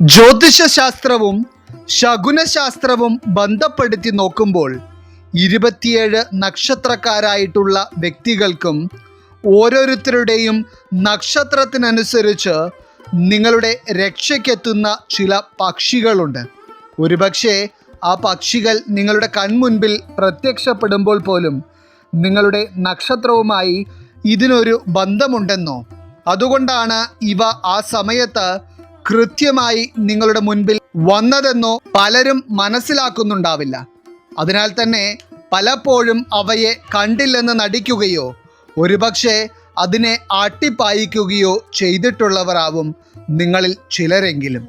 ജ്യോതിഷശാസ്ത്രവും ശകുനശാസ്ത്രവും ബന്ധപ്പെടുത്തി നോക്കുമ്പോൾ ഇരുപത്തിയേഴ് നക്ഷത്രക്കാരായിട്ടുള്ള വ്യക്തികൾക്കും ഓരോരുത്തരുടെയും നക്ഷത്രത്തിനനുസരിച്ച് നിങ്ങളുടെ രക്ഷയ്ക്കെത്തുന്ന ചില പക്ഷികളുണ്ട്. ഒരുപക്ഷെ ആ പക്ഷികൾ നിങ്ങളുടെ കൺമുൻപിൽ പ്രത്യക്ഷപ്പെടുമ്പോൾ പോലും നിങ്ങളുടെ നക്ഷത്രവുമായി ഇതിനൊരു ബന്ധമുണ്ടെന്നോ? അതുകൊണ്ടാണ് ഇവ ആ സമയത്ത് കൃത്യമായി നിങ്ങളുടെ മുൻപിൽ വന്നതെന്നോ പലരും മനസ്സിലാക്കുന്നുണ്ടാവില്ല. അതിനാൽ തന്നെ പലപ്പോഴും അവയെ കണ്ടില്ലെന്ന് നടിക്കുകയോ ഒരുപക്ഷെ അതിനെ ആട്ടിപ്പായിക്കുകയോ ചെയ്തിട്ടുള്ളവരാവും നിങ്ങളിൽ ചിലരെങ്കിലും.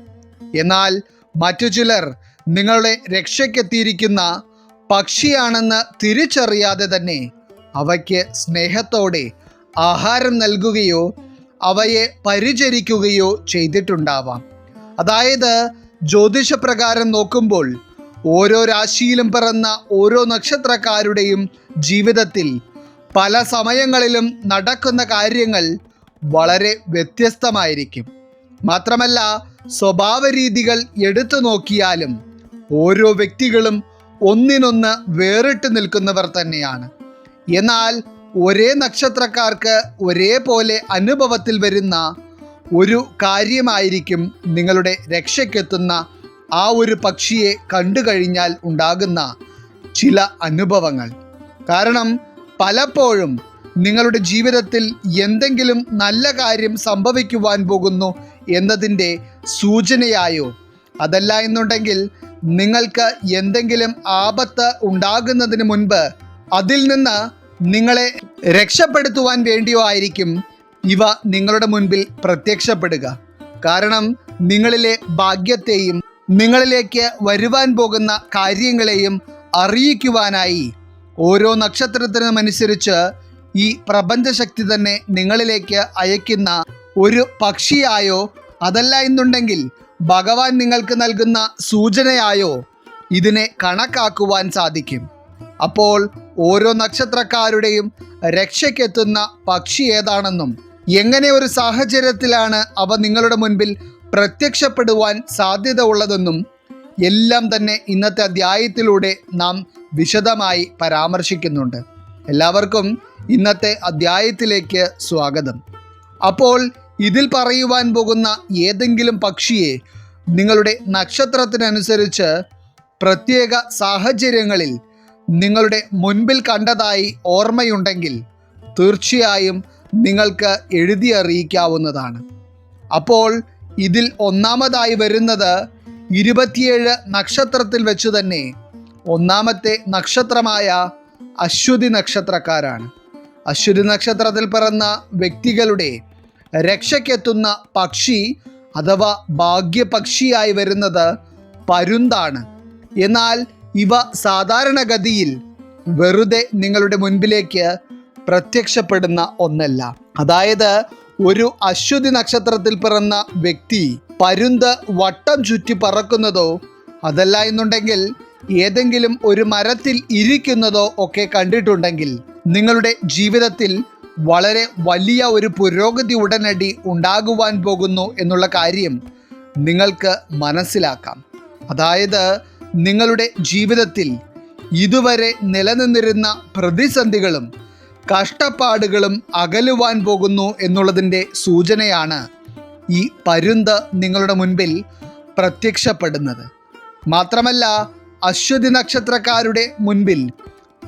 എന്നാൽ മറ്റു ചിലർ നിങ്ങളുടെ രക്ഷയ്ക്കെത്തിയിരിക്കുന്ന പക്ഷിയാണെന്ന് തിരിച്ചറിയാതെ തന്നെ അവയ്ക്ക് സ്നേഹത്തോടെ ആഹാരം നൽകുകയോ അവയെ പരിചരിക്കുകയോ ചെയ്തിട്ടുണ്ടാവാം. അതായത് ജ്യോതിഷപ്രകാരം നോക്കുമ്പോൾ ഓരോ രാശിയിലും പിറന്ന ഓരോ നക്ഷത്രക്കാരുടെയും ജീവിതത്തിൽ പല സമയങ്ങളിലും നടക്കുന്ന കാര്യങ്ങൾ വളരെ വ്യത്യസ്തമായിരിക്കും. മാത്രമല്ല സ്വഭാവ രീതികൾ എടുത്തു നോക്കിയാലും ഓരോ വ്യക്തികളും ഒന്നിനൊന്ന് വേറിട്ട് നിൽക്കുന്നവർ തന്നെയാണ്. എന്നാൽ ഒരേ നക്ഷത്രക്കാർക്ക് ഒരേപോലെ അനുഭവത്തിൽ വരുന്ന ഒരു കാര്യമായിരിക്കും നിങ്ങളുടെ രക്ഷയ്ക്കെത്തുന്ന ആ ഒരു പക്ഷിയെ കണ്ടു കഴിഞ്ഞാൽ ഉണ്ടാകുന്ന ചില അനുഭവങ്ങൾ. കാരണം പലപ്പോഴും നിങ്ങളുടെ ജീവിതത്തിൽ എന്തെങ്കിലും നല്ല കാര്യം സംഭവിക്കുവാൻ പോകുന്നു എന്നതിന്റെ സൂചനയായോ? അതല്ല എന്നുണ്ടെങ്കിൽ നിങ്ങൾക്ക് എന്തെങ്കിലും ആപത്ത് ഉണ്ടാകുന്നതിന് മുൻപ് അതിൽ നിന്ന് നിങ്ങളെ രക്ഷപ്പെടുത്തുവാൻ വേണ്ടിയോ ആയിരിക്കും ഇവ നിങ്ങളുടെ മുൻപിൽ പ്രത്യക്ഷപ്പെടുക. കാരണം നിങ്ങളിലെ ഭാഗ്യത്തെയും നിങ്ങളിലേക്ക് വരുവാൻ പോകുന്ന കാര്യങ്ങളെയും അറിയിക്കുവാനായി ഓരോ നക്ഷത്രത്തിനുമനുസരിച്ച് ഈ പ്രപഞ്ചശക്തി തന്നെ നിങ്ങളിലേക്ക് അയക്കുന്ന ഒരു പക്ഷിയായോ അതല്ല എന്നുണ്ടെങ്കിൽ ഭഗവാൻ നിങ്ങൾക്ക് നൽകുന്ന സൂചനയായോ ഇതിനെ കണക്കാക്കുവാൻ സാധിക്കും. അപ്പോൾ ഓരോ നക്ഷത്രക്കാരുടെയും രക്ഷയ്ക്കെത്തുന്ന പക്ഷി ഏതാണെന്നും എങ്ങനെ ഒരു സാഹചര്യത്തിലാണ് അവ നിങ്ങളുടെ മുൻപിൽ പ്രത്യക്ഷപ്പെടുവാൻ സാധ്യത ഉള്ളതെന്നും എല്ലാം തന്നെ ഇന്നത്തെ അധ്യായത്തിലൂടെ നാം വിശദമായി പരാമർശിക്കുന്നുണ്ട്. എല്ലാവർക്കും ഇന്നത്തെ അധ്യായത്തിലേക്ക് സ്വാഗതം. അപ്പോൾ ഇതിൽ പറയുവാൻ പോകുന്ന ഏതെങ്കിലും പക്ഷിയെ നിങ്ങളുടെ നക്ഷത്രത്തിനനുസരിച്ച് പ്രത്യേക സാഹചര്യങ്ങളിൽ നിങ്ങളുടെ മുൻപിൽ കണ്ടതായി ഓർമ്മയുണ്ടെങ്കിൽ തീർച്ചയായും നിങ്ങൾക്ക് എഴുതി അറിയിക്കാവുന്നതാണ്. അപ്പോൾ ഇതിൽ ഒന്നാമതായി വരുന്നത് ഇരുപത്തിയേഴ് നക്ഷത്രത്തിൽ വെച്ച് തന്നെ ഒന്നാമത്തെ നക്ഷത്രമായ അശ്വതി നക്ഷത്രക്കാരാണ്. അശ്വതി നക്ഷത്രത്തിൽ പിറന്ന വ്യക്തികളുടെ രക്ഷയ്ക്കെത്തുന്ന പക്ഷി അഥവാ ഭാഗ്യപക്ഷിയായി വരുന്നത് പരുന്താണ്. എന്നാൽ ഇവ സാധാരണഗതിയിൽ വെറുതെ നിങ്ങളുടെ മുൻപിലേക്ക് പ്രത്യക്ഷപ്പെടുന്ന ഒന്നല്ല. അതായത് ഒരു അശ്വതി നക്ഷത്രത്തിൽ പിറന്ന വ്യക്തി പരുന്ത് വട്ടം ചുറ്റി പറക്കുന്നതോ അതല്ല എന്നുണ്ടെങ്കിൽ ഏതെങ്കിലും ഒരു മരത്തിൽ ഇരിക്കുന്നതോ ഒക്കെ കണ്ടിട്ടുണ്ടെങ്കിൽ നിങ്ങളുടെ ജീവിതത്തിൽ വളരെ വലിയ ഒരു പുരോഗതി ഉടനടി ഉണ്ടാകുവാൻ പോകുന്നു എന്നുള്ള കാര്യം നിങ്ങൾക്ക് മനസ്സിലാക്കാം. അതായത് നിങ്ങളുടെ ജീവിതത്തിൽ ഇതുവരെ നിലനിന്നിരുന്ന പ്രതിസന്ധികളും കഷ്ടപ്പാടുകളും അകലുവാൻ പോകുന്നു എന്നുള്ളതിന്റെ സൂചനയാണ് ഈ പരുന്ത് നിങ്ങളുടെ മുൻപിൽ പ്രത്യക്ഷപ്പെടുന്നത്. മാത്രമല്ല അശ്വതി നക്ഷത്രക്കാരുടെ മുൻപിൽ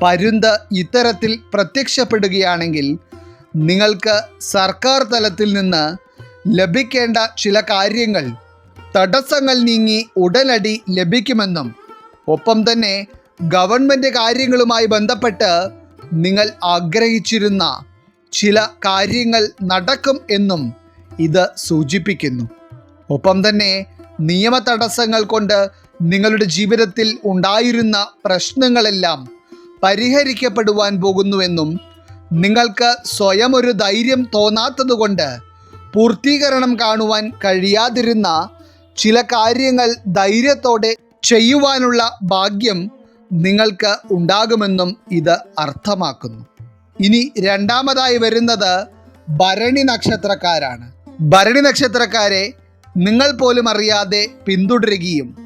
പരുന്ത് ഇത്തരത്തിൽ പ്രത്യക്ഷപ്പെടുകയാണെങ്കിൽ നിങ്ങൾക്ക് സർക്കാർ തലത്തിൽ നിന്ന് ലഭിക്കേണ്ട ചില കാര്യങ്ങൾ തടസ്സങ്ങൾ നീങ്ങി ഉടനടി ലഭിക്കുമെന്നും ഒപ്പം തന്നെ ഗവൺമെന്റ് കാര്യങ്ങളുമായി ബന്ധപ്പെട്ട് നിങ്ങൾ ആഗ്രഹിച്ചിരുന്ന ചില കാര്യങ്ങൾ നടക്കും എന്നും ഇത് സൂചിപ്പിക്കുന്നു. ഒപ്പം തന്നെ നിയമ തടസ്സങ്ങൾ കൊണ്ട് നിങ്ങളുടെ ജീവിതത്തിൽ ഉണ്ടായിരുന്ന പ്രശ്നങ്ങളെല്ലാം പരിഹരിക്കപ്പെടുവാൻ പോകുന്നുവെന്നും നിങ്ങൾക്ക് സ്വയം ഒരു ധൈര്യം തോന്നാത്തതുകൊണ്ട് പൂർത്തീകരണം കാണുവാൻ കഴിയാതിരുന്ന ചില കാര്യങ്ങൾ ധൈര്യത്തോടെ ചെയ്യുവാനുള്ള ഭാഗ്യം നിങ്ങൾക്ക് ഉണ്ടാകുമെന്നും ഇത് അർത്ഥമാക്കുന്നു. ഇനി രണ്ടാമതായി വരുന്നത് ഭരണി നക്ഷത്രക്കാരാണ്. ഭരണി നക്ഷത്രക്കാരെ നിങ്ങൾ പോലും അറിയാതെ പിന്തുടരുകയും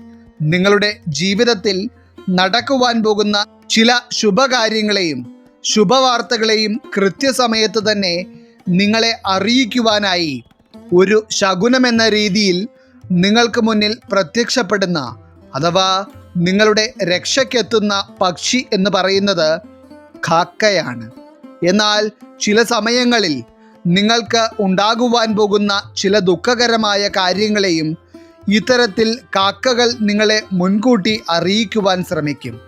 നിങ്ങളുടെ ജീവിതത്തിൽ നടക്കുവാൻ പോകുന്ന ചില ശുഭകാര്യങ്ങളെയും ശുഭവാർത്തകളെയും കൃത്യസമയത്ത് തന്നെ നിങ്ങളെ അറിയിക്കുവാനായി ഒരു ശകുനമെന്ന രീതിയിൽ നിങ്ങൾക്ക് മുന്നിൽ പ്രത്യക്ഷപ്പെടുന്ന അഥവാ നിങ്ങളുടെ രക്ഷയ്ക്കെത്തുന്ന പക്ഷി എന്ന് പറയുന്നത് കാക്കയാണ്. എന്നാൽ ചില സമയങ്ങളിൽ നിങ്ങൾക്ക് ഉണ്ടാകുവാൻ പോകുന്ന ചില ദുഃഖകരമായ കാര്യങ്ങളെയും ഇത്തരത്തിൽ കാക്കകൾ നിങ്ങളെ മുൻകൂട്ടി അറിയിക്കുവാൻ ശ്രമിക്കും.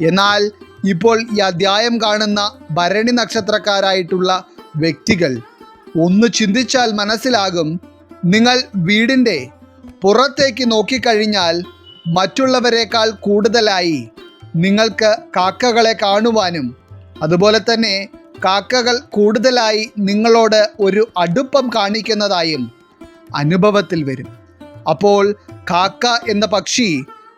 എന്നാൽ ഇപ്പോൾ ഈ അധ്യായം കാണുന്ന ഭരണി നക്ഷത്രക്കാരായിട്ടുള്ള വ്യക്തികൾ ഒന്ന് ചിന്തിച്ചാൽ മനസ്സിലാകും നിങ്ങൾ വീടിന്റെ പുറത്തേക്ക് നോക്കിക്കഴിഞ്ഞാൽ മറ്റുള്ളവരെക്കാൾ കൂടുതലായി നിങ്ങൾക്ക് കാക്കകളെ കാണുവാനും അതുപോലെ തന്നെ കാക്കകൾ കൂടുതലായി നിങ്ങളോട് ഒരു അടുപ്പം കാണിക്കുന്നതായും അനുഭവത്തിൽ വരും. അപ്പോൾ കാക്ക എന്ന പക്ഷി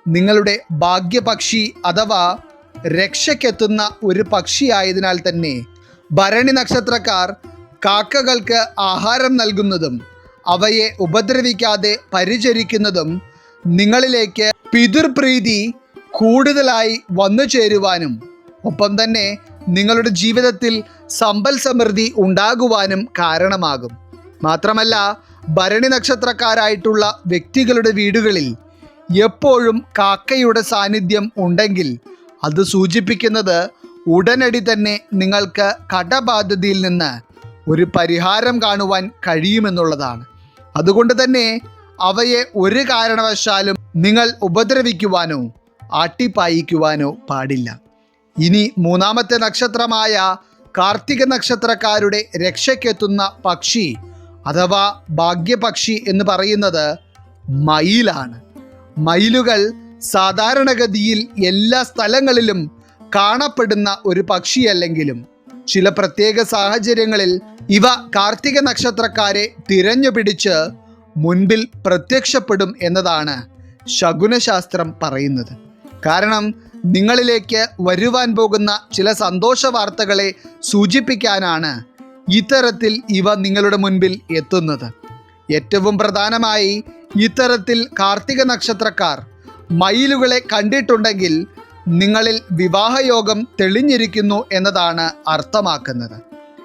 നിങ്ങളുടെ ഭാഗ്യപക്ഷി അഥവാ രക്ഷയ്ക്കെത്തുന്ന ഒരു പക്ഷിയായതിനാൽ തന്നെ ഭരണി നക്ഷത്രക്കാർ കാക്കകൾക്ക് ആഹാരം നൽകുന്നതും അവയെ ഉപദ്രവിക്കാതെ പരിചരിക്കുന്നതും നിങ്ങളിലേക്ക് പിതൃപ്രീതി കൂടുതലായി വന്നു ചേരുവാനും ഒപ്പം തന്നെ നിങ്ങളുടെ ജീവിതത്തിൽ സമ്പൽ സമൃദ്ധി ഉണ്ടാകുവാനും കാരണമാകും. മാത്രമല്ല ഭരണി നക്ഷത്രക്കാരായിട്ടുള്ള വ്യക്തികളുടെ വീടുകളിൽ എപ്പോഴും കാക്കയുടെ സാന്നിധ്യം ഉണ്ടെങ്കിൽ അത് സൂചിപ്പിക്കുന്നത് ഉടനടി തന്നെ നിങ്ങൾക്ക് കടബാധ്യതയിൽ നിന്ന് ഒരു പരിഹാരം കാണുവാൻ കഴിയുമെന്നുള്ളതാണ്. അതുകൊണ്ട് തന്നെ അവയെ ഒരു കാരണവശാലും നിങ്ങൾ ഉപദ്രവിക്കുവാനോ ആട്ടിപ്പായിക്കുവാനോ പാടില്ല. ഇനി മൂന്നാമത്തെ നക്ഷത്രമായ കാർത്തിക നക്ഷത്രക്കാരുടെ രക്ഷയ്ക്കെത്തുന്ന പക്ഷി അഥവാ ഭാഗ്യപക്ഷി എന്ന് പറയുന്നത് മയിലാണ്. മയിലുകൾ സാധാരണഗതിയിൽ എല്ലാ സ്ഥലങ്ങളിലും കാണപ്പെടുന്ന ഒരു പക്ഷിയല്ലെങ്കിലും ചില പ്രത്യേക സാഹചര്യങ്ങളിൽ ഇവ കാർത്തിക നക്ഷത്രക്കാരെ തിരഞ്ഞു പിടിച്ച് മുൻപിൽ പ്രത്യക്ഷപ്പെടും എന്നതാണ് ശകുനശാസ്ത്രം പറയുന്നത്. കാരണം നിങ്ങളിലേക്ക് വരുവാൻ പോകുന്ന ചില സന്തോഷ വാർത്തകളെ സൂചിപ്പിക്കാനാണ് ഇത്തരത്തിൽ ഇവ നിങ്ങളുടെ മുൻപിൽ എത്തുന്നത്. ഏറ്റവും പ്രധാനമായി ഇത്തരത്തിൽ കാർത്തിക നക്ഷത്രക്കാർ മയിലുകളെ കണ്ടിട്ടുണ്ടെങ്കിൽ നിങ്ങളിൽ വിവാഹയോഗം തെളിഞ്ഞിരിക്കുന്നു എന്നതാണ് അർത്ഥമാക്കുന്നത്.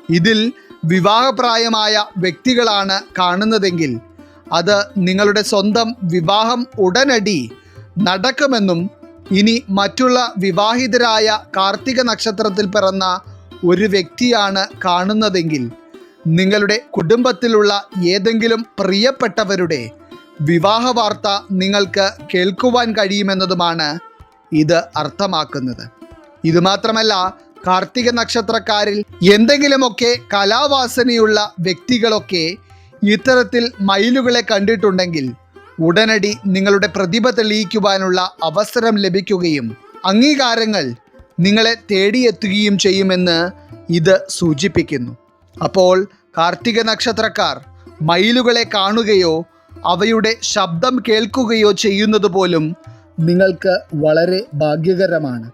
ഇതിൽ വിവാഹപ്രായമായ വ്യക്തികളാണ് കാണുന്നതെങ്കിൽ അത് നിങ്ങളുടെ സ്വന്തം വിവാഹം ഉടനടി നടക്കുമെന്നും ഇനി മറ്റുള്ള വിവാഹിതരായ കാർത്തിക നക്ഷത്രത്തിൽ പിറന്ന ഒരു വ്യക്തിയാണ് കാണുന്നതെങ്കിൽ നിങ്ങളുടെ കുടുംബത്തിലുള്ള ഏതെങ്കിലും പ്രിയപ്പെട്ടവരുടെ വിവാഹ വാർത്ത നിങ്ങൾക്ക് കേൾക്കുവാൻ കഴിയുമെന്നതുമാണ് ഇത് അർത്ഥമാക്കുന്നത്. ഇതുമാത്രമല്ല കാർത്തിക നക്ഷത്രക്കാരിൽ എന്തെങ്കിലുമൊക്കെ കലാവാസനയുള്ള വ്യക്തികളൊക്കെ ഇത്തരത്തിൽ മയിലുകളെ കണ്ടിട്ടുണ്ടെങ്കിൽ ഉടനടി നിങ്ങളുടെ പ്രതിഭ തെളിയിക്കുവാനുള്ള അവസരം ലഭിക്കുകയും അംഗീകാരങ്ങൾ നിങ്ങളെ തേടിയെത്തുകയും ചെയ്യുമെന്ന് ഇത് സൂചിപ്പിക്കുന്നു. അപ്പോൾ കാർത്തിക നക്ഷത്രക്കാർ മയിലുകളെ കാണുകയോ അവയുടെ ശബ്ദം കേൾക്കുകയോ ചെയ്യുന്നത് പോലും നിങ്ങൾക്ക് വളരെ ഭാഗ്യകരമാണ്.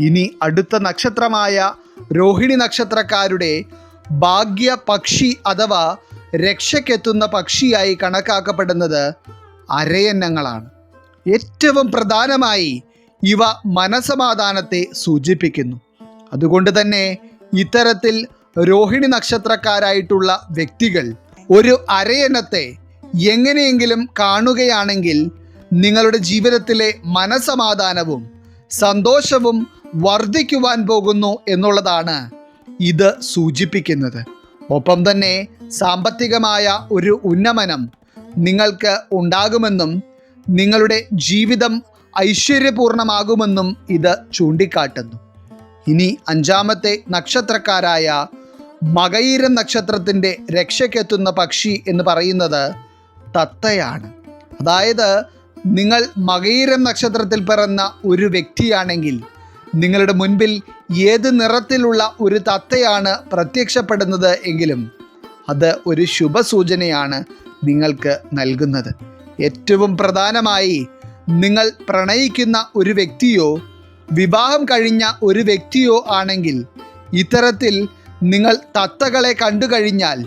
ഇനി അടുത്ത നക്ഷത്രമായ രോഹിണി നക്ഷത്രക്കാരുടെ ഭാഗ്യ പക്ഷി അഥവാ രക്ഷയ്ക്കെത്തുന്ന പക്ഷിയായി കണക്കാക്കപ്പെടുന്നത് അരയന്നങ്ങളാണ്. ഏറ്റവും പ്രധാനമായി ഇവ മനസമാധാനത്തെ സൂചിപ്പിക്കുന്നു. അതുകൊണ്ട് തന്നെ ഇത്തരത്തിൽ രോഹിണി നക്ഷത്രക്കാരായിട്ടുള്ള വ്യക്തികൾ ഒരു അരയനത്തെ എങ്ങനെയെങ്കിലും കാണുകയാണെങ്കിൽ നിങ്ങളുടെ ജീവിതത്തിലെ മനസമാധാനവും സന്തോഷവും വർദ്ധിക്കുവാൻ പോകുന്നു എന്നുള്ളതാണ് ഇത് സൂചിപ്പിക്കുന്നത്. ഒപ്പം തന്നെ സാമ്പത്തികമായ ഒരു ഉന്നമനം നിങ്ങൾക്ക് ഉണ്ടാകുമെന്നും നിങ്ങളുടെ ജീവിതം ഐശ്വര്യപൂർണമാകുമെന്നും ഇത് ചൂണ്ടിക്കാട്ടുന്നു. ഇനി അഞ്ചാമത്തെ നക്ഷത്രക്കാരായ മകയിരം നക്ഷത്രത്തിന്റെ രക്ഷയ്ക്കെത്തുന്ന പക്ഷി എന്ന് പറയുന്നത് തത്തയാണ്. അതായത് നിങ്ങൾ മകയിരം നക്ഷത്രത്തിൽ പിറന്ന ഒരു വ്യക്തിയാണെങ്കിൽ നിങ്ങളുടെ മുൻപിൽ ഏത് നിറത്തിലുള്ള ഒരു തത്തയാണ് പ്രത്യക്ഷപ്പെടുന്നത് എങ്കിലും അത് ഒരു ശുഭസൂചനയാണ് നിങ്ങൾക്ക് നൽകുന്നത്. ഏറ്റവും പ്രധാനമായി നിങ്ങൾ പ്രണയിക്കുന്ന ഒരു വ്യക്തിയോ വിവാഹം കഴിഞ്ഞ ഒരു വ്യക്തിയോ ആണെങ്കിൽ ഇത്തരത്തിൽ നിങ്ങൾ തത്തകളെ കണ്ടു കഴിഞ്ഞാൽ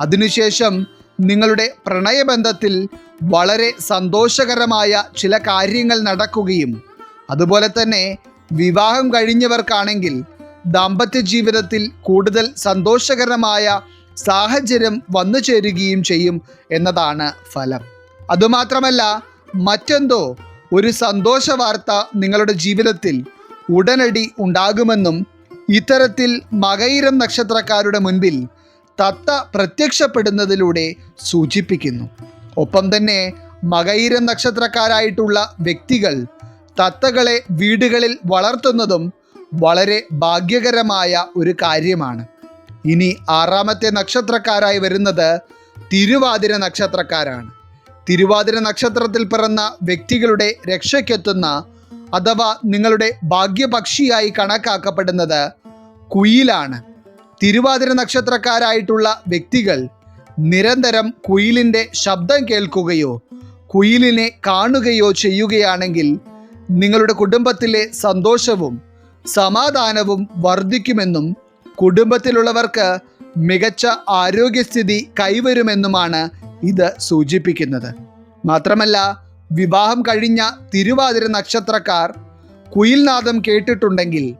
അതിനുശേഷം നിങ്ങളുടെ പ്രണയബന്ധത്തിൽ വളരെ സന്തോഷകരമായ ചില കാര്യങ്ങൾ നടക്കുകയും അതുപോലെ തന്നെ വിവാഹം കഴിഞ്ഞവർക്കാണെങ്കിൽ ദാമ്പത്യ ജീവിതത്തിൽ കൂടുതൽ സന്തോഷകരമായ സാഹചര്യം വന്നു ചേരുകയും ചെയ്യും എന്നതാണ് ഫലം. അതുമാത്രമല്ല മറ്റെന്തോ ഒരു സന്തോഷ വാർത്ത നിങ്ങളുടെ ജീവിതത്തിൽ ഉടനടി ഉണ്ടാകുമെന്നും ഇത്തരത്തിൽ മകയിരം നക്ഷത്രക്കാരുടെ മുൻപിൽ തത്ത പ്രത്യക്ഷപ്പെടുന്നതിലൂടെ സൂചിപ്പിക്കുന്നു. ഒപ്പം തന്നെ മകൈര നക്ഷത്രക്കാരായിട്ടുള്ള വ്യക്തികൾ തത്തകളെ വീടുകളിൽ വളർത്തുന്നതും വളരെ ഭാഗ്യകരമായ ഒരു കാര്യമാണ്. ഇനി ആറാമത്തെ നക്ഷത്രക്കാരായി വരുന്നത് തിരുവാതിര നക്ഷത്രക്കാരാണ്. തിരുവാതിര നക്ഷത്രത്തിൽ പിറന്ന വ്യക്തികളുടെ രക്ഷയ്ക്കെത്തുന്ന അഥവാ നിങ്ങളുടെ ഭാഗ്യപക്ഷിയായി കണക്കാക്കപ്പെടുന്നത് കുയിലാണ്. തിരുവാതിര നക്ഷത്രക്കാരായിട്ടുള്ള വ്യക്തികൾ നിരന്തരം കുയിലിന്റെ ശബ്ദം കേൾക്കുകയോ കുയിലിനെ കാണുകയോ ചെയ്യുകയാണെങ്കിൽ നിങ്ങളുടെ കുടുംബത്തിലെ സന്തോഷവും സമാധാനവും വർദ്ധിക്കുമെന്നും കുടുംബത്തിലുള്ളവർക്ക് മികച്ച ആരോഗ്യസ്ഥിതി കൈവരുമെന്നുമാണ് ഇത് സൂചിപ്പിക്കുന്നത്. മാത്രമല്ല വിവാഹം കഴിഞ്ഞ തിരുവാതിര നക്ഷത്രക്കാർ കുയിൽനാദം കേട്ടിട്ടുണ്ടെങ്കിൽ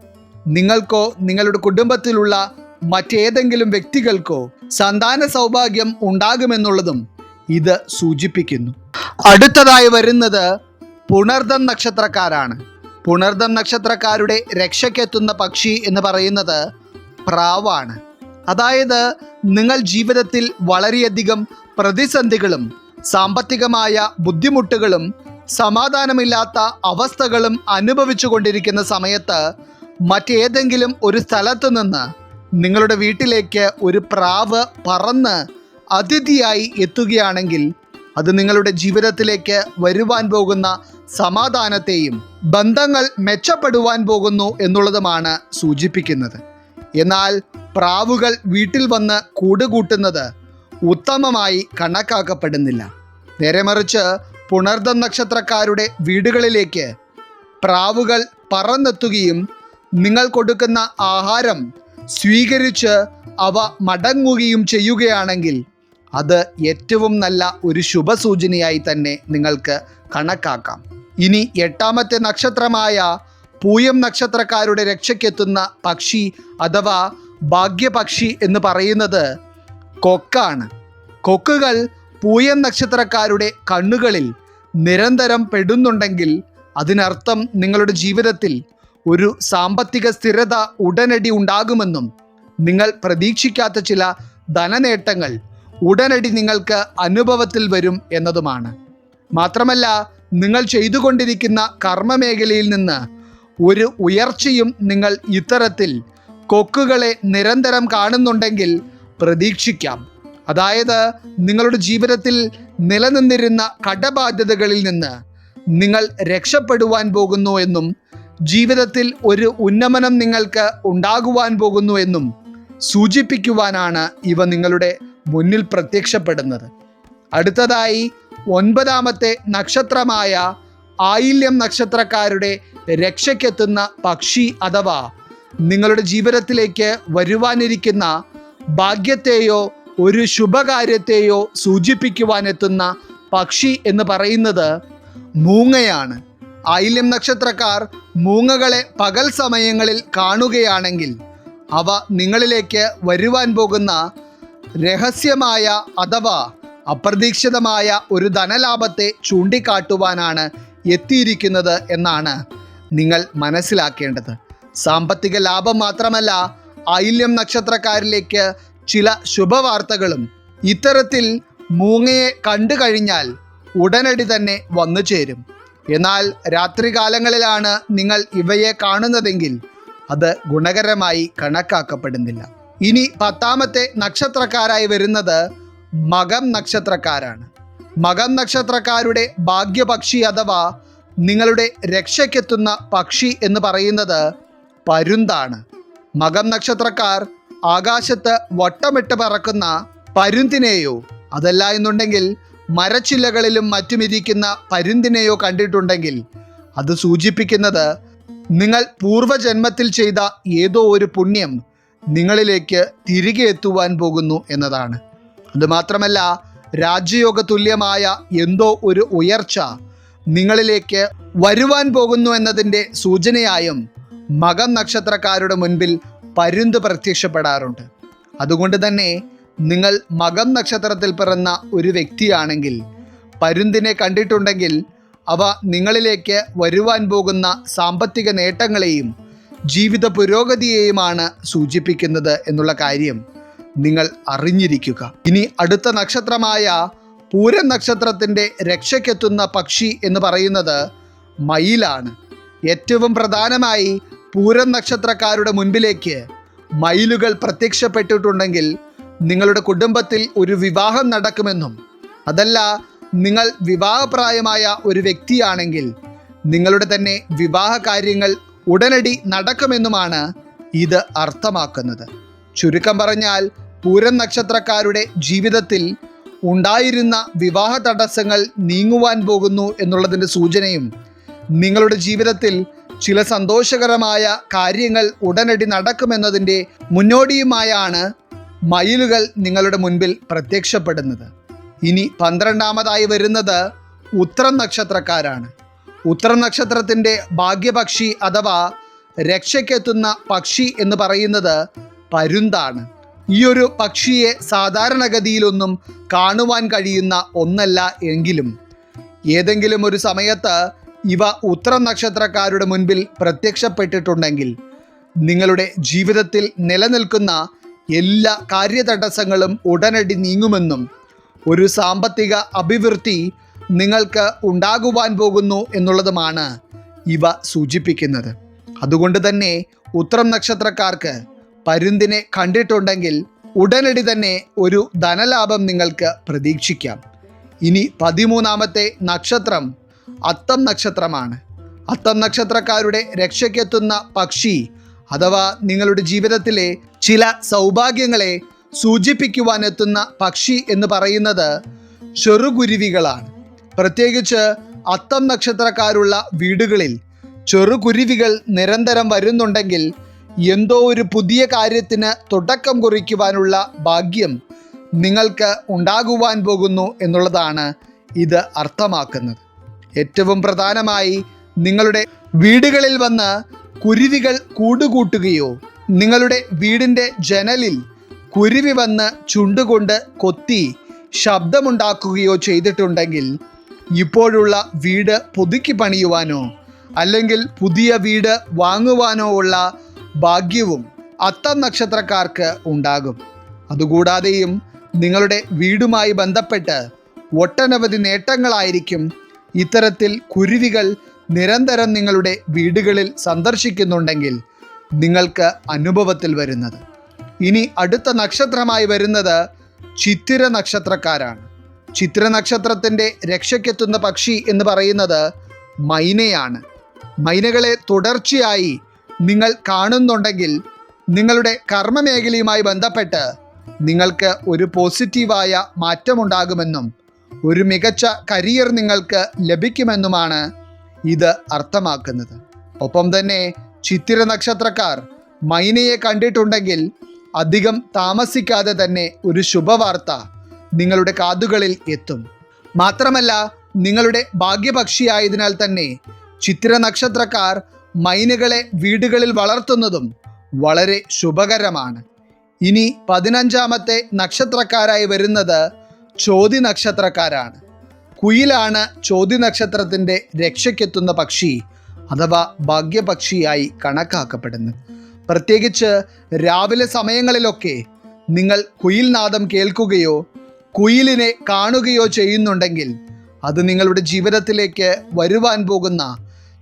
നിങ്ങൾക്കോ നിങ്ങളുടെ കുടുംബത്തിലുള്ള മറ്റേതെങ്കിലും വ്യക്തികൾക്കോ സന്താന സൗഭാഗ്യം ഉണ്ടാകുമെന്നുള്ളതും ഇത് സൂചിപ്പിക്കുന്നു. അടുത്തതായി വരുന്നത് പുണർദം നക്ഷത്രക്കാരാണ്. പുണർദം നക്ഷത്രക്കാരുടെ രക്ഷയ്ക്കെത്തുന്ന പക്ഷി എന്ന് പറയുന്നത് പ്രാവാണ്. അതായത് നിങ്ങൾ ജീവിതത്തിൽ വളരെയധികം പ്രതിസന്ധികളും സാമ്പത്തികമായ ബുദ്ധിമുട്ടുകളും സമാധാനമില്ലാത്ത അവസ്ഥകളും അനുഭവിച്ചു കൊണ്ടിരിക്കുന്ന സമയത്ത് മറ്റേതെങ്കിലും ഒരു സ്ഥലത്തു നിന്ന് നിങ്ങളുടെ വീട്ടിലേക്ക് ഒരു പ്രാവ് പറന്ന് അതിഥിയായി എത്തുകയാണെങ്കിൽ അത് നിങ്ങളുടെ ജീവിതത്തിലേക്ക് വരുവാൻ പോകുന്ന സമാധാനത്തെയും ബന്ധങ്ങൾ മെച്ചപ്പെടുവാൻ പോകുന്നു എന്നുള്ളതുമാണ് സൂചിപ്പിക്കുന്നത്. എന്നാൽ പ്രാവുകൾ വീട്ടിൽ വന്ന് കൂടുകൂട്ടുന്നത് ഉത്തമമായി കണക്കാക്കപ്പെടുന്നില്ല. നേരെ മറിച്ച് പുണർദം നക്ഷത്രക്കാരുടെ വീടുകളിലേക്ക് പ്രാവുകൾ പറന്നെത്തുകയും നിങ്ങൾ കൊടുക്കുന്ന ആഹാരം സ്വീകരിച്ച് അവ മടങ്ങുകയും ചെയ്യുകയാണെങ്കിൽ അത് ഏറ്റവും നല്ല ഒരു ശുഭസൂചനയായി തന്നെ നിങ്ങൾക്ക് കണക്കാക്കാം. ഇനി എട്ടാമത്തെ നക്ഷത്രമായ പൂയം നക്ഷത്രക്കാരുടെ രക്ഷയ്ക്കെത്തുന്ന പക്ഷി അഥവാ ഭാഗ്യപക്ഷി എന്ന് പറയുന്നത് കൊക്കാണ്. കൊക്കുകൾ പൂയം നക്ഷത്രക്കാരുടെ കണ്ണുകളിൽ നിരന്തരം പെടുന്നുണ്ടെങ്കിൽ അതിനർത്ഥം നിങ്ങളുടെ ജീവിതത്തിൽ ഒരു സാമ്പത്തിക സ്ഥിരത ഉടനടി ഉണ്ടാകുമെന്നും നിങ്ങൾ പ്രതീക്ഷിക്കാത്ത ചില ധനനേട്ടങ്ങൾ ഉടനടി നിങ്ങൾക്ക് അനുഭവത്തിൽ വരും എന്നതുമാണ്. മാത്രമല്ല നിങ്ങൾ ചെയ്തുകൊണ്ടിരിക്കുന്ന കർമ്മമേഖലയിൽ നിന്ന് ഒരു ഉയർച്ചയും നിങ്ങൾ ഇത്തരത്തിൽ കൊക്കുകളെ നിരന്തരം കാണുന്നുണ്ടെങ്കിൽ പ്രതീക്ഷിക്കാം. അതായത് നിങ്ങളുടെ ജീവിതത്തിൽ നിലനിന്നിരുന്ന കടബാധ്യതകളിൽ നിന്ന് നിങ്ങൾ രക്ഷപ്പെടുവാൻ പോകുന്നു എന്നും ജീവിതത്തിൽ ഒരു ഉന്നമനം നിങ്ങൾക്ക് ഉണ്ടാകുവാൻ പോകുന്നു എന്നും സൂചിപ്പിക്കുവാനാണ് ഇവ നിങ്ങളുടെ മുന്നിൽ പ്രത്യക്ഷപ്പെടുന്നത്. അടുത്തതായി ഒൻപതാമത്തെ നക്ഷത്രമായ ആയില്യം നക്ഷത്രക്കാരുടെ രക്ഷയ്ക്കെത്തുന്ന പക്ഷി അഥവാ നിങ്ങളുടെ ജീവിതത്തിലേക്ക് വരുവാനിരിക്കുന്ന ഭാഗ്യത്തെയോ ഒരു ശുഭകാര്യത്തെയോ സൂചിപ്പിക്കുവാനെത്തുന്ന പക്ഷി എന്ന് പറയുന്നത് മൂങ്ങയാണ്. ആയില്യം നക്ഷത്രക്കാർ മൂങ്ങകളെ പകൽ സമയങ്ങളിൽ കാണുകയാണെങ്കിൽ അവ നിങ്ങളിലേക്ക് വരുവാൻ പോകുന്ന രഹസ്യമായ അഥവാ അപ്രതീക്ഷിതമായ ഒരു ധനലാഭത്തെ ചൂണ്ടിക്കാട്ടുവാനാണ് എത്തിയിരിക്കുന്നത് എന്നാണ് നിങ്ങൾ മനസ്സിലാക്കേണ്ടത്. സാമ്പത്തിക ലാഭം മാത്രമല്ല ആയില്യം നക്ഷത്രക്കാരിലേക്ക് ചില ശുഭവാർത്തകളും ഇത്തരത്തിൽ മൂങ്ങയെ കണ്ടു കഴിഞ്ഞാൽ ഉടനടി തന്നെ വന്നു ചേരും എന്നാൽ രാത്രികാലങ്ങളിലാണ് നിങ്ങൾ ഇവയെ കാണുന്നതെങ്കിൽ അത് ഗുണകരമായി കണക്കാക്കപ്പെടുന്നില്ല. ഇനി പത്താമത്തെ നക്ഷത്രക്കാരായി വരുന്നത് മകം നക്ഷത്രക്കാരാണ്. മകം നക്ഷത്രക്കാരുടെ ഭാഗ്യപക്ഷി അഥവാ നിങ്ങളുടെ രക്ഷയ്ക്കെത്തുന്ന പക്ഷി എന്ന് പറയുന്നത് പരുന്താണ്. മകം നക്ഷത്രക്കാർ ആകാശത്ത് വട്ടമിട്ട് പറക്കുന്ന പരുന്തിനെയോ അതല്ല എന്നുണ്ടെങ്കിൽ മരച്ചില്ലകളിലും മറ്റുമിരിക്കുന്ന പരുന്തിനെയോ കണ്ടിട്ടുണ്ടെങ്കിൽ അത് സൂചിപ്പിക്കുന്നത് നിങ്ങൾ പൂർവജന്മത്തിൽ ചെയ്ത ഏതോ ഒരു പുണ്യം നിങ്ങളിലേക്ക് തിരികെ എത്തുവാൻ പോകുന്നു എന്നതാണ്. അതുമാത്രമല്ല രാജ്യയോഗ തുല്യമായ എന്തോ ഒരു ഉയർച്ച നിങ്ങളിലേക്ക് വരുവാൻ പോകുന്നു എന്നതിന്റെ സൂചനയായും മകം നക്ഷത്രക്കാരുടെ മുൻപിൽ പരുന്ത് പ്രത്യക്ഷപ്പെടാറുണ്ട്. അതുകൊണ്ട് തന്നെ നിങ്ങൾ മകം നക്ഷത്രത്തിൽ പിറന്ന ഒരു വ്യക്തിയാണെങ്കിൽ പരുന്തിനെ കണ്ടിട്ടുണ്ടെങ്കിൽ അവ നിങ്ങളിലേക്ക് വരുവാൻ പോകുന്ന സാമ്പത്തിക നേട്ടങ്ങളെയും ജീവിത പുരോഗതിയെയുമാണ് സൂചിപ്പിക്കുന്നത് എന്നുള്ള കാര്യം നിങ്ങൾ അറിഞ്ഞിരിക്കുക. ഇനി അടുത്ത നക്ഷത്രമായ പൂരൻ നക്ഷത്രത്തിന്റെ രക്ഷയ്ക്കെത്തുന്ന പക്ഷി എന്ന് പറയുന്നത് മയിലാണ്. ഏറ്റവും പ്രധാനമായി പൂരം നക്ഷത്രക്കാരുടെ മുൻപിലേക്ക് മയിലുകൾ പ്രത്യക്ഷപ്പെട്ടിട്ടുണ്ടെങ്കിൽ നിങ്ങളുടെ കുടുംബത്തിൽ ഒരു വിവാഹം നടക്കുമെന്നും അതല്ല നിങ്ങൾ വിവാഹപ്രായമായ ഒരു വ്യക്തിയാണെങ്കിൽ നിങ്ങളുടെ തന്നെ വിവാഹ കാര്യങ്ങൾ ഉടനടി നടക്കുമെന്നുമാണ് ഇത് അർത്ഥമാക്കുന്നത്. ചുരുക്കം പറഞ്ഞാൽ പൂരം നക്ഷത്രക്കാരുടെ ജീവിതത്തിൽ ഉണ്ടായിരുന്ന വിവാഹ തടസ്സങ്ങൾ നീങ്ങുവാൻ പോകുന്നു എന്നുള്ളതിന്റെ സൂചനയും നിങ്ങളുടെ ജീവിതത്തിൽ ചില സന്തോഷകരമായ കാര്യങ്ങൾ ഉടനടി നടക്കുമെന്നതിന്റെ മുന്നോടിയുമായാണ് മയിലുകൾ നിങ്ങളുടെ മുൻപിൽ പ്രത്യക്ഷപ്പെടുന്നത്. ഇനി പന്ത്രണ്ടാമതായി വരുന്നത് ഉത്രം നക്ഷത്രക്കാരാണ്. ഉത്രം നക്ഷത്രത്തിന്റെ ഭാഗ്യപക്ഷി അഥവാ രക്ഷയ്ക്കെത്തുന്ന പക്ഷി എന്ന് പറയുന്നത് പരുന്താണ്. ഈ ഒരു പക്ഷിയെ സാധാരണഗതിയിലൊന്നും കാണുവാൻ കഴിയുന്ന ഒന്നല്ല എങ്കിലും ഏതെങ്കിലും ഒരു സമയത്ത് ഇവ ഉത്തരം നക്ഷത്രക്കാരുടെ മുൻപിൽ പ്രത്യക്ഷപ്പെട്ടിട്ടുണ്ടെങ്കിൽ നിങ്ങളുടെ ജീവിതത്തിൽ നിലനിൽക്കുന്ന എല്ലാ കാര്യതടസ്സങ്ങളും ഉടനടി നീങ്ങുമെന്നും ഒരു സാമ്പത്തിക അഭിവൃദ്ധി നിങ്ങൾക്ക് ഉണ്ടാകുവാൻ പോകുന്നു എന്നുള്ളതുമാണ് ഇവ സൂചിപ്പിക്കുന്നത്. അതുകൊണ്ട് തന്നെ ഉത്രം നക്ഷത്രക്കാർക്ക് പരുന്തിനെ കണ്ടിട്ടുണ്ടെങ്കിൽ ഉടനടി തന്നെ ഒരു ധനലാഭം നിങ്ങൾക്ക് പ്രതീക്ഷിക്കാം. ഇനി പതിമൂന്നാമത്തെ നക്ഷത്രം അത്തം നക്ഷത്രമാണ്. അത്തം നക്ഷത്രക്കാരുടെ രക്ഷയ്ക്കെത്തുന്ന പക്ഷി അഥവാ നിങ്ങളുടെ ജീവിതത്തിലെ ചില സൗഭാഗ്യങ്ങളെ സൂചിപ്പിക്കുവാനെത്തുന്ന പക്ഷി എന്ന് പറയുന്നത് ചെറുകുരുവികളാണ്. പ്രത്യേകിച്ച് അത്തം നക്ഷത്രക്കാരുള്ള വീടുകളിൽ ചെറുകുരുവികൾ നിരന്തരം വരുന്നുണ്ടെങ്കിൽ എന്തോ ഒരു പുതിയ കാര്യത്തിന് തുടക്കം കുറിക്കുവാനുള്ള ഭാഗ്യം നിങ്ങൾക്ക് ഉണ്ടാകുവാൻ പോകുന്നു എന്നുള്ളതാണ് ഇത് അർത്ഥമാക്കുന്നത്. ഏറ്റവും പ്രധാനമായി നിങ്ങളുടെ വീടുകളിൽ വന്ന് കുരുവികൾ കൂടുകൂട്ടുകയോ നിങ്ങളുടെ വീടിന്റെ ജനലിൽ കുരുവി വന്ന് ചുണ്ടുകൊണ്ട് കൊത്തി ശബ്ദമുണ്ടാക്കുകയോ ചെയ്തിട്ടുണ്ടെങ്കിൽ ഇപ്പോഴുള്ള വീട് പുതുക്കി പണിയുവാനോ അല്ലെങ്കിൽ പുതിയ വീട് വാങ്ങുവാനോ ഉള്ള ഭാഗ്യവും അത്തം നക്ഷത്രക്കാർക്ക് ഉണ്ടാകും. അതുകൂടാതെയും നിങ്ങളുടെ വീടുമായി ബന്ധപ്പെട്ട് ഒട്ടനവധി നേട്ടങ്ങളായിരിക്കും ഇത്തരത്തിൽ കുരുവികൾ നിരന്തരം നിങ്ങളുടെ വീടുകളിൽ സന്ദർശിക്കുന്നുണ്ടെങ്കിൽ നിങ്ങൾക്ക് അനുഭവത്തിൽ വരുന്നത്. ഇനി അടുത്ത നക്ഷത്രമായി വരുന്നത് ചിത്തിര നക്ഷത്രക്കാരാണ്. ചിത്ര നക്ഷത്രത്തിന്റെ രക്ഷയ്ക്കെത്തുന്ന പക്ഷി എന്ന് പറയുന്നത് മൈനയാണ്. മൈനകളെ തുടർച്ചയായി നിങ്ങൾ കാണുന്നുണ്ടെങ്കിൽ നിങ്ങളുടെ കർമ്മമേഖലയുമായി ബന്ധപ്പെട്ട് നിങ്ങൾക്ക് ഒരു പോസിറ്റീവായ മാറ്റമുണ്ടാകുമെന്നും ഒരു മികച്ച കരിയർ നിങ്ങൾക്ക് ലഭിക്കുമെന്നുമാണ് ഇത് അർത്ഥമാക്കുന്നത്. ഒപ്പം തന്നെ ചിത്തിര നക്ഷത്രക്കാർ മൈനയെ കണ്ടിട്ടുണ്ടെങ്കിൽ അധികം താമസിക്കാതെ തന്നെ ഒരു ശുഭവാർത്ത നിങ്ങളുടെ കാതുകളിൽ എത്തും. മാത്രമല്ല നിങ്ങളുടെ ഭാഗ്യപക്ഷിയായതിനാൽ തന്നെ ചിത്തിര നക്ഷത്രക്കാർ മൈനുകളെ വീടുകളിൽ വളർത്തുന്നതും വളരെ ശുഭകരമാണ്. ഇനി പതിനഞ്ചാമത്തെ നക്ഷത്രക്കാരായി വരുന്നത് ചോതി നക്ഷത്രക്കാരാണ്. കുയിലാണ് ചോതി നക്ഷത്രത്തിന്റെ രക്ഷയ്ക്കെത്തുന്ന പക്ഷി അഥവാ ഭാഗ്യപക്ഷിയായി കണക്കാക്കപ്പെടുന്നു. പ്രത്യേകിച്ച് രാവിലെ സമയങ്ങളിലൊക്കെ നിങ്ങൾ കുയിൽനാദം കേൾക്കുകയോ കുയിലിനെ കാണുകയോ ചെയ്യുന്നുണ്ടെങ്കിൽ അത് നിങ്ങളുടെ ജീവിതത്തിലേക്ക് വരുവാൻ പോകുന്ന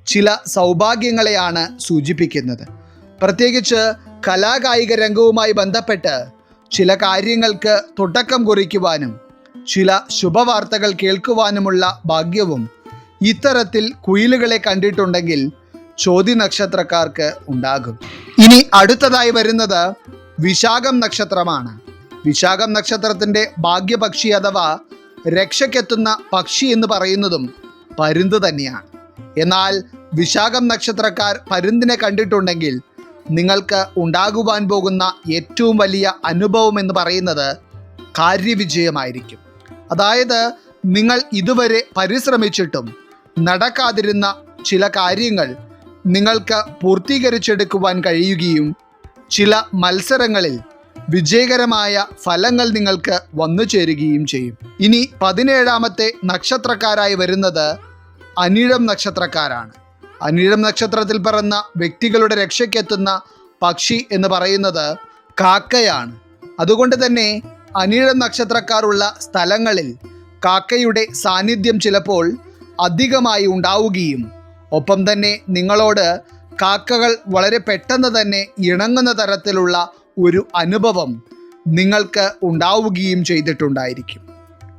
ചില സൗഭാഗ്യങ്ങളെയാണ് സൂചിപ്പിക്കുന്നത്. പ്രത്യേകിച്ച് കലാകായിക രംഗവുമായി ബന്ധപ്പെട്ട് ചില കാര്യങ്ങൾക്ക് തുടക്കം കുറിക്കുവാനും ചില ശുഭവാർത്തകൾ കേൾക്കുവാനുമുള്ള ഭാഗ്യവും ഇത്തരത്തിൽ കുയിലുകളെ കണ്ടിട്ടുണ്ടെങ്കിൽ ചോതി നക്ഷത്രക്കാർക്ക് ഉണ്ടാകും. ഇനി അടുത്തതായി വരുന്നത് വിശാഖം നക്ഷത്രമാണ്. വിശാഖം നക്ഷത്രത്തിന്റെ ഭാഗ്യപക്ഷി അഥവാ രക്ഷയ്ക്കെത്തുന്ന പക്ഷി എന്ന് പറയുന്നതും പരുന്ത് തന്നെയാണ്. എന്നാൽ വിശാഖം നക്ഷത്രക്കാർ പരുന്തിനെ കണ്ടിട്ടുണ്ടെങ്കിൽ നിങ്ങൾക്ക് ഉണ്ടാകുവാൻ പോകുന്ന ഏറ്റവും വലിയ അനുഭവം എന്ന് പറയുന്നത് കാര്യവിജയമായിരിക്കും. അതായത് നിങ്ങൾ ഇതുവരെ പരിശ്രമിച്ചിട്ടും നടക്കാതിരുന്ന ചില കാര്യങ്ങൾ നിങ്ങൾക്ക് പൂർത്തീകരിച്ചെടുക്കുവാൻ കഴിയുകയും ചില മത്സരങ്ങളിൽ വിജയകരമായ ഫലങ്ങൾ നിങ്ങൾക്ക് വന്നു ചേരുകയും ചെയ്യും. ഇനി പതിനേഴാമത്തെ നക്ഷത്രക്കാരായി വരുന്നത് അനിഴം നക്ഷത്രക്കാരാണ്. അനിഴം നക്ഷത്രത്തിൽ പിറന്ന വ്യക്തികളുടെ രക്ഷയ്ക്കെത്തുന്ന പക്ഷി എന്ന് പറയുന്നത് കാക്കയാണ്. അതുകൊണ്ട് തന്നെ അനിഴം നക്ഷത്രക്കാരുള്ള സ്ഥലങ്ങളിൽ കാക്കയുടെ സാന്നിധ്യം ചിലപ്പോൾ അധികമായി ഉണ്ടാവുകയും. ഒപ്പം തന്നെ നിങ്ങളോട് കാക്കകൾ വളരെ പെട്ടെന്ന് തന്നെ ഇണങ്ങുന്ന തരത്തിലുള്ള ഒരു അനുഭവം നിങ്ങൾക്ക് ഉണ്ടാവുകയും ചെയ്തിട്ടുണ്ടായിരിക്കും.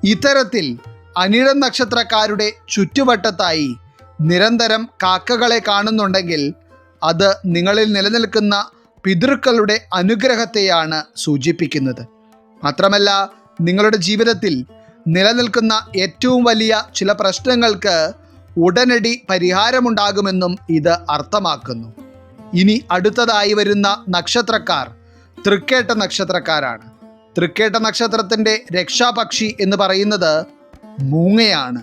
ഇത്തരത്തിൽ അനിഴം നക്ഷത്രക്കാരുടെ ചുറ്റുവട്ടത്തായി നിരന്തരം കാക്കകളെ കാണുന്നുണ്ടെങ്കിൽ അത് നിങ്ങളിൽ നിലനിൽക്കുന്ന പിതൃക്കളുടെ അനുഗ്രഹത്തെയാണ് സൂചിപ്പിക്കുന്നത്. മാത്രമല്ല നിങ്ങളുടെ ജീവിതത്തിൽ നിലനിൽക്കുന്ന ഏറ്റവും വലിയ ചില പ്രശ്നങ്ങൾക്ക് ഉടനടി പരിഹാരമുണ്ടാകുമെന്നും ഇത് അർത്ഥമാക്കുന്നു. ഇനി അടുത്തതായി വരുന്ന നക്ഷത്രക്കാർ തൃക്കേട്ട നക്ഷത്രക്കാരാണ്. തൃക്കേട്ട നക്ഷത്രത്തിന്റെ രക്ഷാപക്ഷി എന്ന് പറയുന്നത് മൂങ്ങയാണ്.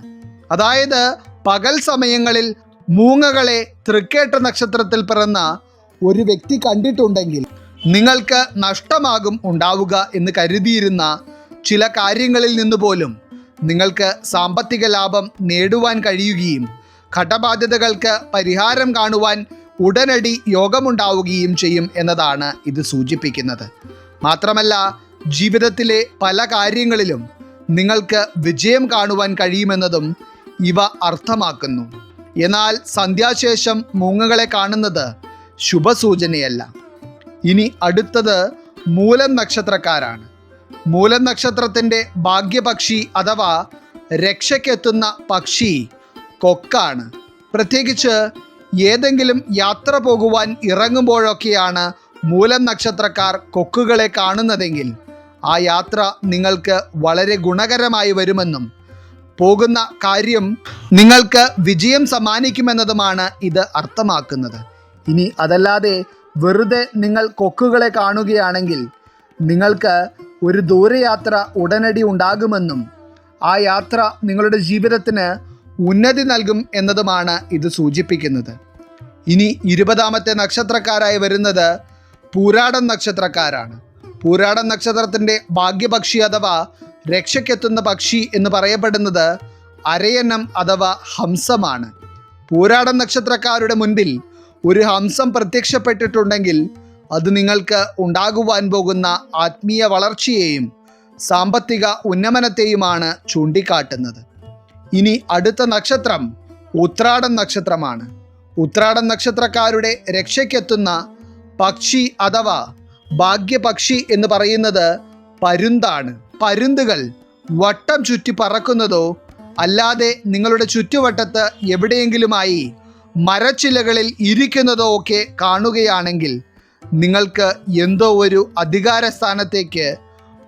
അതായത് പകൽ സമയങ്ങളിൽ മൂങ്ങകളെ തൃക്കേട്ട നക്ഷത്രത്തിൽ പിറന്ന ഒരു വ്യക്തി കണ്ടിട്ടുണ്ടെങ്കിൽ നിങ്ങൾക്ക് നഷ്ടമാകും ഉണ്ടാവുക എന്ന് കരുതിയിരുന്ന ചില കാര്യങ്ങളിൽ നിന്ന് പോലും നിങ്ങൾക്ക് സാമ്പത്തിക ലാഭം നേടുവാൻ കഴിയുകയും ഘടബാധ്യതകൾക്ക് പരിഹാരം കാണുവാൻ ഉടനടി യോഗമുണ്ടാവുകയും ചെയ്യും എന്നതാണ് ഇത് സൂചിപ്പിക്കുന്നത്. മാത്രമല്ല ജീവിതത്തിലെ പല കാര്യങ്ങളിലും നിങ്ങൾക്ക് വിജയം കാണുവാൻ കഴിയുമെന്നതും ഇവ അർത്ഥമാക്കുന്നു. എന്നാൽ സന്ധ്യാശേഷം മൂങ്ങകളെ കാണുന്നത് ശുഭസൂചനയല്ല. ഇനി അടുത്തത് മൂലം നക്ഷത്രക്കാരാണ്. മൂലം നക്ഷത്രത്തിന്റെ ഭാഗ്യപക്ഷി അഥവാ രക്ഷയ്ക്കെത്തുന്ന പക്ഷി കൊക്കാണ്. പ്രത്യേകിച്ച് ഏതെങ്കിലും യാത്ര പോകുവാൻ ഇറങ്ങുമ്പോഴൊക്കെയാണ് മൂലം നക്ഷത്രക്കാർ കൊക്കുകളെ കാണുന്നതെങ്കിൽ ആ യാത്ര നിങ്ങൾക്ക് വളരെ ഗുണകരമായി വരുമെന്നും പോകുന്ന കാര്യം നിങ്ങൾക്ക് വിജയം സമ്മാനിക്കുമെന്നതുമാണ് ഇത് അർത്ഥമാക്കുന്നത്. ഇനി അതല്ലാതെ വെറുതെ നിങ്ങൾ കൊക്കുകളെ കാണുകയാണെങ്കിൽ നിങ്ങൾക്ക് ഒരു ദൂരയാത്ര ഉടനടി ഉണ്ടാകുമെന്നും ആ യാത്ര നിങ്ങളുടെ ജീവിതത്തിന് ഉന്നതി നൽകും എന്നതുമാണ് ഇത് സൂചിപ്പിക്കുന്നത്. ഇനി ഇരുപതാമത്തെ നക്ഷത്രക്കാരായി വരുന്നത് പൂരാടം നക്ഷത്രക്കാരാണ്. പൂരാടം നക്ഷത്രത്തിന്റെ ഭാഗ്യപക്ഷി അഥവാ രക്ഷയ്ക്കെത്തുന്ന പക്ഷി എന്ന് പറയപ്പെടുന്നത് അരയന്നം അഥവാ ഹംസമാണ്. പൂരാടം നക്ഷത്രക്കാരുടെ മുൻപിൽ ഒരു ഹംസം പ്രത്യക്ഷപ്പെട്ടിട്ടുണ്ടെങ്കിൽ അത് നിങ്ങൾക്ക് ഉണ്ടാകുവാൻ പോകുന്ന ആത്മീയ വളർച്ചയെയും സാമ്പത്തിക ഉന്നമനത്തെയുമാണ് ചൂണ്ടിക്കാട്ടുന്നത്. ഇനി അടുത്ത നക്ഷത്രം ഉത്രാടം നക്ഷത്രമാണ്. ഉത്രാടം നക്ഷത്രക്കാരുടെ രക്ഷയ്ക്കെത്തുന്ന പക്ഷി അഥവാ ഭാഗ്യപക്ഷി എന്ന് പറയുന്നത് പരുന്താണ്. പരുന്തുകൾ വട്ടം ചുറ്റി പറക്കുന്നതോ അല്ലാതെ നിങ്ങളുടെ ചുറ്റുവട്ടത്ത് എവിടെയെങ്കിലുമായി മരച്ചിലകളിൽ ഇരിക്കുന്നതോ ഒക്കെ കാണുകയാണെങ്കിൽ നിങ്ങൾക്ക് എന്തോ ഒരു അധികാര സ്ഥാനത്തേക്ക്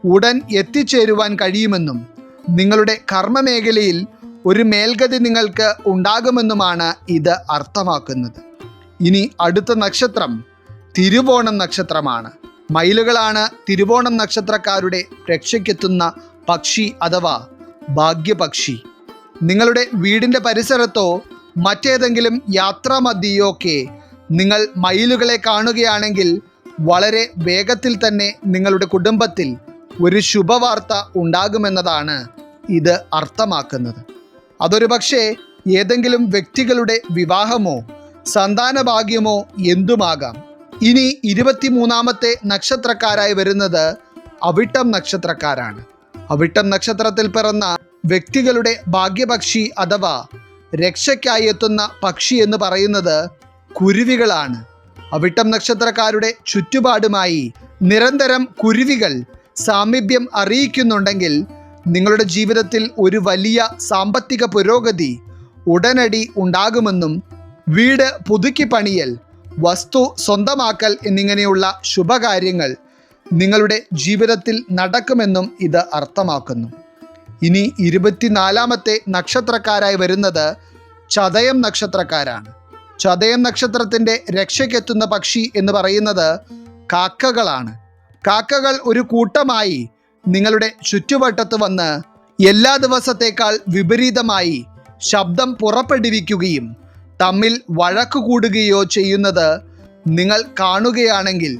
ഉടൻ എത്തിച്ചേരുവാൻ കഴിയുമെന്നും നിങ്ങളുടെ കർമ്മമേഖലയിൽ ഒരു മേൽഗതി നിങ്ങൾക്ക് ഉണ്ടാകുമെന്നുമാണ് ഇത് അർത്ഥമാക്കുന്നത്. ഇനി അടുത്ത നക്ഷത്രം തിരുവോണം നക്ഷത്രമാണ്. മയിലുകളാണ് തിരുവോണം നക്ഷത്രക്കാരുടെ രക്ഷയ്ക്കെത്തുന്ന പക്ഷി അഥവാ ഭാഗ്യപക്ഷി. നിങ്ങളുടെ വീടിന്റെ പരിസരത്തോ മറ്റേതെങ്കിലും യാത്രാമധ്യയോ ഒക്കെ നിങ്ങൾ മയിലുകളെ കാണുകയാണെങ്കിൽ വളരെ വേഗത്തിൽ തന്നെ നിങ്ങളുടെ കുടുംബത്തിൽ ഒരു ശുഭവാർത്ത ഉണ്ടാകുമെന്നതാണ് ഇത് അർത്ഥമാക്കുന്നത്. അതൊരു പക്ഷേ ഏതെങ്കിലും വ്യക്തികളുടെ വിവാഹമോ സന്താനഭാഗ്യമോ എന്തുമാകാം? ഇനി ഇരുപത്തിമൂന്നാമത്തെ നക്ഷത്രക്കാരായി വരുന്നത് അവിട്ടം നക്ഷത്രക്കാരാണ്. അവിട്ടം നക്ഷത്രത്തിൽ പിറന്ന വ്യക്തികളുടെ ഭാഗ്യപക്ഷി അഥവാ രക്ഷയ്ക്കായി എത്തുന്ന പക്ഷി എന്ന് പറയുന്നത് കുരുവികളാണ്. അവിട്ടം നക്ഷത്രക്കാരുടെ ചുറ്റുപാടുമായി നിരന്തരം കുരുവികൾ സാമീപ്യം അറിയിക്കുന്നുണ്ടെങ്കിൽ നിങ്ങളുടെ ജീവിതത്തിൽ ഒരു വലിയ സാമ്പത്തിക പുരോഗതി ഉടനടി ഉണ്ടാകുമെന്നും വീട് പുതുക്കി പണിയൽ വസ്തു സ്വന്തമാക്കൽ എന്നിങ്ങനെയുള്ള ശുഭകാര്യങ്ങൾ നിങ്ങളുടെ ജീവിതത്തിൽ നടക്കുമെന്നും ഇത് അർത്ഥമാക്കുന്നു. ഇനി ഇരുപത്തിനാലാമത്തെ നക്ഷത്രക്കാരായി വരുന്നത് ചതയം നക്ഷത്രക്കാരാണ്. ചതയം നക്ഷത്രത്തിന്റെ രക്ഷയ്ക്കെത്തുന്ന പക്ഷി എന്ന് പറയുന്നത് കാക്കകളാണ്. കാക്കകൾ ഒരു കൂട്ടമായി നിങ്ങളുടെ ചുറ്റുവട്ടത്ത് വന്ന് എല്ലാ ദിവസത്തേക്കാൾ വിപരീതമായി ശബ്ദം പുറപ്പെടുവിക്കുകയും തമ്മിൽ വഴക്കു കൂടുകയോ ചെയ്യുന്നത് നിങ്ങൾ കാണുകയാണെങ്കിൽ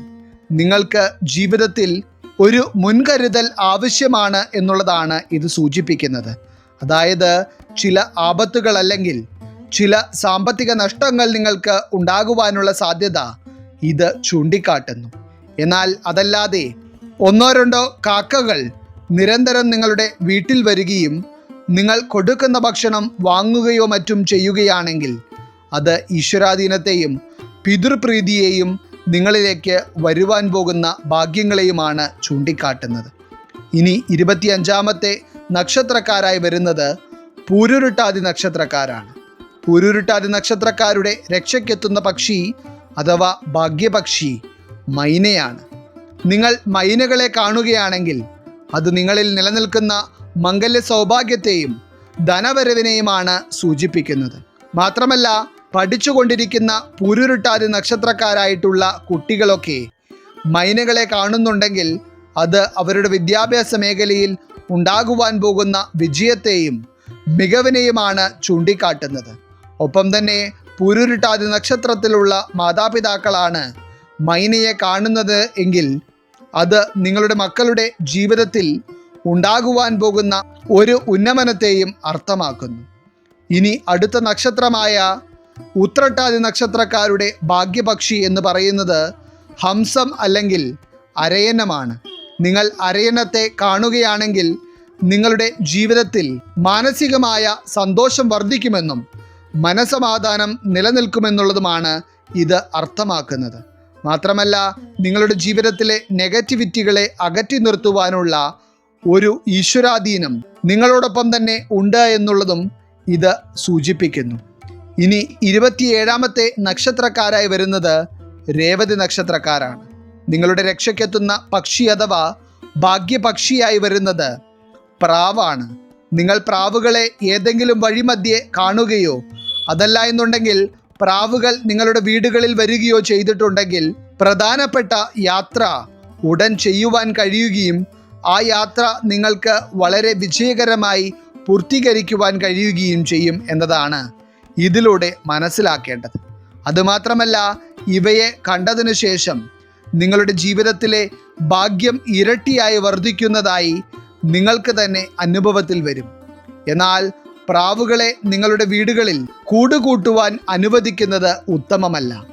നിങ്ങൾക്ക് ജീവിതത്തിൽ ഒരു മുൻകരുതൽ ആവശ്യമാണ് എന്നുള്ളതാണ് ഇത് സൂചിപ്പിക്കുന്നത്. അതായത് ചില ആപത്തുകൾ അല്ലെങ്കിൽ ചില സാമ്പത്തിക നഷ്ടങ്ങൾ നിങ്ങൾക്ക് ഉണ്ടാകുവാനുള്ള സാധ്യത ഇത് ചൂണ്ടിക്കാട്ടുന്നു. എന്നാൽ അതല്ലാതെ ഒന്നോ രണ്ടോ കാക്കകൾ നിരന്തരം നിങ്ങളുടെ വീട്ടിൽ വരികയും നിങ്ങൾ കൊടുക്കുന്ന ഭക്ഷണം വാങ്ങുകയോ മറ്റും ചെയ്യുകയാണെങ്കിൽ അത് ഈശ്വരാധീനത്തെയും പിതൃപ്രീതിയെയും നിങ്ങളിലേക്ക് വരുവാൻ പോകുന്ന ഭാഗ്യങ്ങളെയുമാണ് ചൂണ്ടിക്കാട്ടുന്നത്. ഇനി ഇരുപത്തിയഞ്ചാമത്തെ നക്ഷത്രക്കാരായി വരുന്നത് പൂരുരുട്ടാതി നക്ഷത്രക്കാരാണ്. പൂരുരുട്ടാതി നക്ഷത്രക്കാരുടെ രക്ഷയ്ക്കെത്തുന്ന പക്ഷി അഥവാ ഭാഗ്യപക്ഷി മൈനയാണ്. നിങ്ങൾ മൈനകളെ കാണുകയാണെങ്കിൽ അത് നിങ്ങളിൽ നിലനിൽക്കുന്ന മംഗല്യ സൗഭാഗ്യത്തെയും ധനവരവിനെയുമാണ് സൂചിപ്പിക്കുന്നത്. മാത്രമല്ല പഠിച്ചുകൊണ്ടിരിക്കുന്ന പുരുരുട്ടാതി നക്ഷത്രക്കാരായിട്ടുള്ള കുട്ടികളൊക്കെ മൈനകളെ കാണുന്നുണ്ടെങ്കിൽ അത് അവരുടെ വിദ്യാഭ്യാസ മേഖലയിൽ ഉണ്ടാകുവാൻ പോകുന്ന വിജയത്തെയും മികവിനെയുമാണ് ചൂണ്ടിക്കാട്ടുന്നത്. ഒപ്പം തന്നെ പുരുരുട്ടാതി നക്ഷത്രത്തിലുള്ള മാതാപിതാക്കളാണ് മൈനയെ കാണുന്നത് എങ്കിൽ അത് നിങ്ങളുടെ മക്കളുടെ ജീവിതത്തിൽ ഉണ്ടാകുവാൻ പോകുന്ന ഒരു ഉന്നമനത്തെയും അർത്ഥമാക്കുന്നു. ഇനി അടുത്ത നക്ഷത്രമായ ഉത്രട്ടാതി നക്ഷത്രക്കാരുടെ ഭാഗ്യപക്ഷി എന്ന് പറയുന്നത് ഹംസം അല്ലെങ്കിൽ അരയന്നമാണ്. നിങ്ങൾ അരയന്നത്തെ കാണുകയാണെങ്കിൽ നിങ്ങളുടെ ജീവിതത്തിൽ മാനസികമായ സന്തോഷം വർദ്ധിക്കുമെന്നും മനസമാധാനം നിലനിൽക്കുമെന്നുള്ളതുമാണ് ഇത് അർത്ഥമാക്കുന്നത്. മാത്രമല്ല നിങ്ങളുടെ ജീവിതത്തിലെ നെഗറ്റിവിറ്റികളെ അകറ്റി നിർത്തുവാനുള്ള ഒരു ഈശ്വരാധീനം നിങ്ങളോടൊപ്പം തന്നെ ഉണ്ട് എന്നുള്ളതും ഇത് സൂചിപ്പിക്കുന്നു. ഇനി ഇരുപത്തിയേഴാമത്തെ നക്ഷത്രക്കാരായി വരുന്നത് രേവതി നക്ഷത്രക്കാരാണ്. നിങ്ങളുടെ രക്ഷയ്ക്കെത്തുന്ന പക്ഷി അഥവാ ഭാഗ്യപക്ഷിയായി വരുന്നത് പ്രാവാണ്. നിങ്ങൾ പ്രാവുകളെ ഏതെങ്കിലും വഴിമധ്യേ കാണുകയോ അതല്ല എന്നുണ്ടെങ്കിൽ പ്രാവുകൾ നിങ്ങളുടെ വീടുകളിൽ വരികയോ ചെയ്തിട്ടുണ്ടെങ്കിൽ പ്രധാനപ്പെട്ട യാത്ര ഉടൻ ചെയ്യുവാൻ കഴിയുകയും ആ യാത്ര നിങ്ങൾക്ക് വളരെ വിജയകരമായി പൂർത്തീകരിക്കുവാൻ കഴിയുകയും ചെയ്യും എന്നതാണ് ഇതിലൂടെ മനസ്സിലാക്കേണ്ടത്. അതുമാത്രമല്ല ഇവയെ കണ്ടതിനു ശേഷം നിങ്ങളുടെ ജീവിതത്തിലെ ഭാഗ്യം ഇരട്ടിയായി വർദ്ധിക്കുന്നതായി നിങ്ങൾക്ക് തന്നെ അനുഭവത്തിൽ വരും. എന്നാൽ പ്രാവുകളെ നിങ്ങളുടെ വീടുകളിൽ കൂടുകൂട്ടുവാൻ അനുവദിക്കുന്നത് ഉത്തമമല്ല.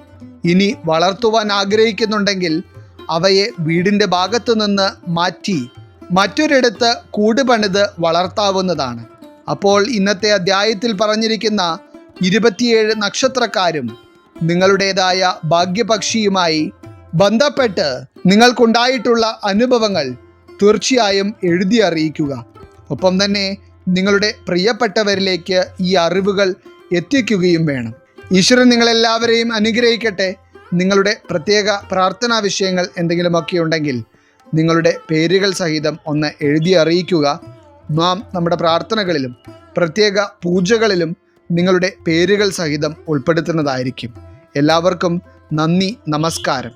ഇനി വളർത്തുവാൻ ആഗ്രഹിക്കുന്നുണ്ടെങ്കിൽ അവയെ വീടിന്റെ ഭാഗത്തു നിന്ന് മാറ്റി മറ്റൊരിടത്ത് കൂട് പണിത് വളർത്താവുന്നതാണ്. അപ്പോൾ ഇന്നത്തെ അധ്യായത്തിൽ പറഞ്ഞിരിക്കുന്ന ഇരുപത്തിയേഴ് നക്ഷത്രക്കാരും നിങ്ങളുടേതായ ഭാഗ്യപക്ഷിയുമായി ബന്ധപ്പെട്ട് നിങ്ങൾക്കുണ്ടായിട്ടുള്ള അനുഭവങ്ങൾ തീർച്ചയായും എഴുതി അറിയിക്കുക. ഒപ്പം തന്നെ നിങ്ങളുടെ പ്രിയപ്പെട്ടവരിലേക്ക് ഈ അറിവുകൾ എത്തിക്കുകയും വേണം. ഈശ്വരൻ നിങ്ങളെല്ലാവരെയും അനുഗ്രഹിക്കട്ടെ. നിങ്ങളുടെ പ്രത്യേക പ്രാർത്ഥനാ വിഷയങ്ങൾ എന്തെങ്കിലുമൊക്കെ ഉണ്ടെങ്കിൽ നിങ്ങളുടെ പേരുകൾ സഹിതം ഒന്ന് എഴുതി അറിയിക്കുക. നാം നമ്മുടെ പ്രാർത്ഥനകളിലും പ്രത്യേക പൂജകളിലും നിങ്ങളുടെ പേരുകൾ സഹിതം ഉൾപ്പെടുത്തുന്നതായിരിക്കും. എല്ലാവർക്കും നന്ദി നമസ്കാരം.